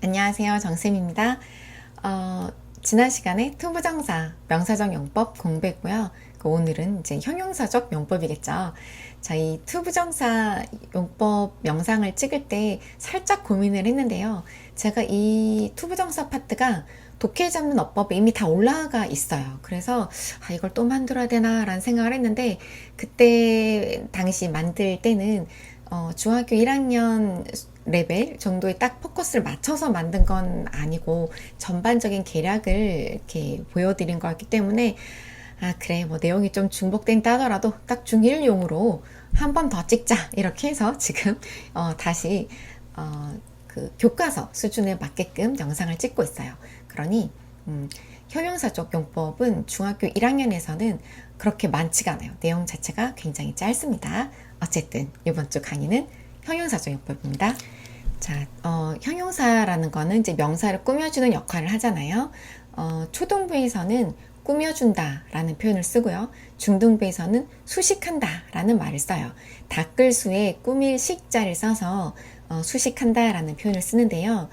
안녕하세요. 정쌤입니다. 어, 지난 시간에 투부정사 명사적 용법 공부했고요. 그 오늘은 이제 형용사적 용법이겠죠. 자, 이 투부정사 용법 영상을 찍을 때 살짝 고민을 했는데요. 제가 이 투부정사 파트가 독해 잡는 어법에 이미 다 올라가 있어요. 그래서 아, 이걸 또 만들어야 되나 라는 생각을 했는데 그때 당시 만들 때는 어, 중학교 1학년 레벨 정도에 딱 포커스를 맞춰서 만든 건 아니고 전반적인 계략을 이렇게 보여드린 거였기 때문에 아 그래 뭐 내용이 좀 중복된다 하더라도 딱 중1용으로 한 번 더 찍자 이렇게 해서 지금 어, 다시 어, 그 교과서 수준에 맞게끔 영상을 찍고 있어요. 그러니 음, 형용사적 용법은 중학교 1학년에서는 그렇게 많지가 않아요. 내용 자체가 굉장히 짧습니다. 어쨌든 이번 주 강의는 형용사적 용법입니다. 자, 어, 형용사라는 거는 이제 명사를 꾸며주는 역할을 하잖아요. 어, 초등부에서는 꾸며준다 라는 표현을 쓰고요. 중등부에서는 수식한다 라는 말을 써요. 닦을 수에 꾸밀 식자를 써서 어, 수식한다 라는 표현을 쓰는데요.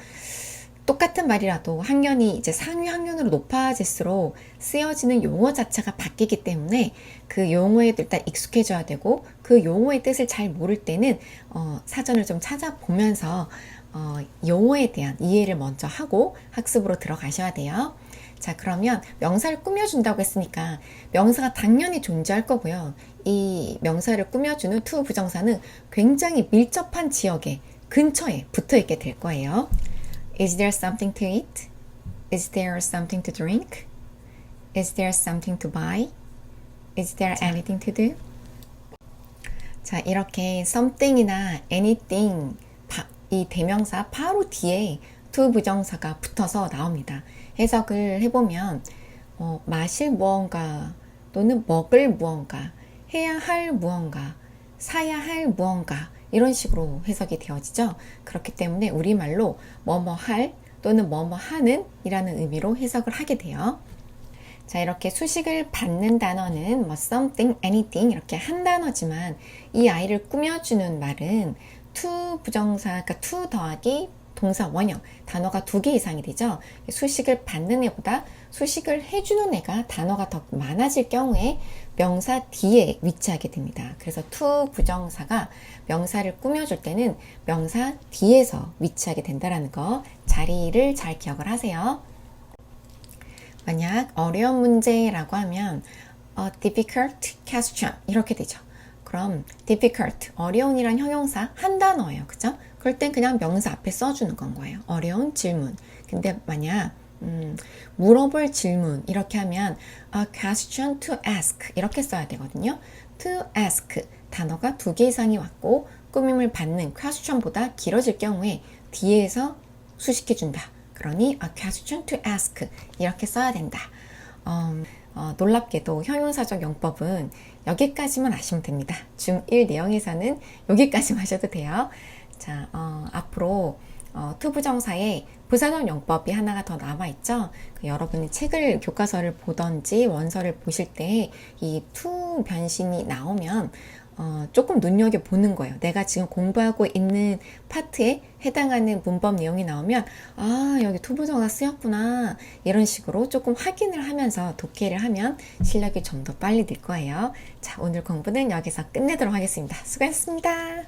똑같은 말이라도 학년이 이제 상위 학년으로 높아질수록 쓰여지는 용어 자체가 바뀌기 때문에 그 용어에 일단 익숙해져야 되고 그 용어의 뜻을 잘 모를 때는 어, 사전을 좀 찾아보면서 어, 용어에 대한 이해를 먼저 하고 학습으로 들어가셔야 돼요. 자, 그러면 명사를 꾸며준다고 했으니까 명사가 당연히 존재할 거고요. 이 명사를 꾸며주는 투 부정사는 굉장히 밀접한 지역에 근처에 붙어 있게 될 거예요. Is there something to eat? Is there something to drink? Is there something to buy? Is there anything to do? 자, 이렇게 something이나 anything 바- 이 대명사 바로 뒤에 to 부정사가 붙어서 나옵니다. 해석을 해보면 어, 마실 무언가 또는 먹을 무언가, 해야 할 무언가, 사야 할 무언가 이런 식으로 해석이 되어지죠. 그렇기 때문에 우리말로 뭐뭐 할 또는 뭐뭐 하는 이라는 의미로 해석을 하게 돼요. 자, 이렇게 수식을 받는 단어는 뭐 something, anything 이렇게 한 단어지만 이 아이를 꾸며주는 말은 to 부정사, 그러니까 to 더하기 동사 원형 단어가 두 개 이상이 되죠. 수식을 받는 애보다 수식을 해주는 애가 단어가 더 많아질 경우에 명사 뒤에 위치하게 됩니다. 그래서 to 부정사가 명사를 꾸며줄 때는 명사 뒤에서 위치하게 된다라는 거 자리를 잘 기억을 하세요. 만약 어려운 문제라고 하면 a difficult question 이렇게 되죠. 그럼 difficult 어려운이란 형용사 한 단어예요. 그죠? 그럴 땐 그냥 명사 앞에 써주는 건 거예요. 어려운 질문. 근데 만약 음, 물어볼 질문 이렇게 하면 a question to ask 이렇게 써야 되거든요. to ask 단어가 두 개 이상이 왔고 꾸밈을 받는 question보다 길어질 경우에 뒤에서 수식해 준다. 그러니 a question to ask 이렇게 써야 된다. 어, 어, 놀랍게도 형용사적 용법은 여기까지만 아시면 됩니다. 중1 내용에서는 여기까지만 하셔도 돼요. 자, 어, 앞으로 어, 투부정사에 부사적 용법이 하나가 더 남아있죠. 그 여러분이 책을, 교과서를 보던지 원서를 보실 때 이 투 변신이 나오면 어, 조금 눈여겨 보는 거예요. 내가 지금 공부하고 있는 파트에 해당하는 문법 내용이 나오면, 아, 여기 투부정사 쓰였구나. 이런 식으로 조금 확인을 하면서 독해를 하면 실력이 좀 더 빨리 늘 거예요. 자, 오늘 공부는 여기서 끝내도록 하겠습니다. 수고하셨습니다.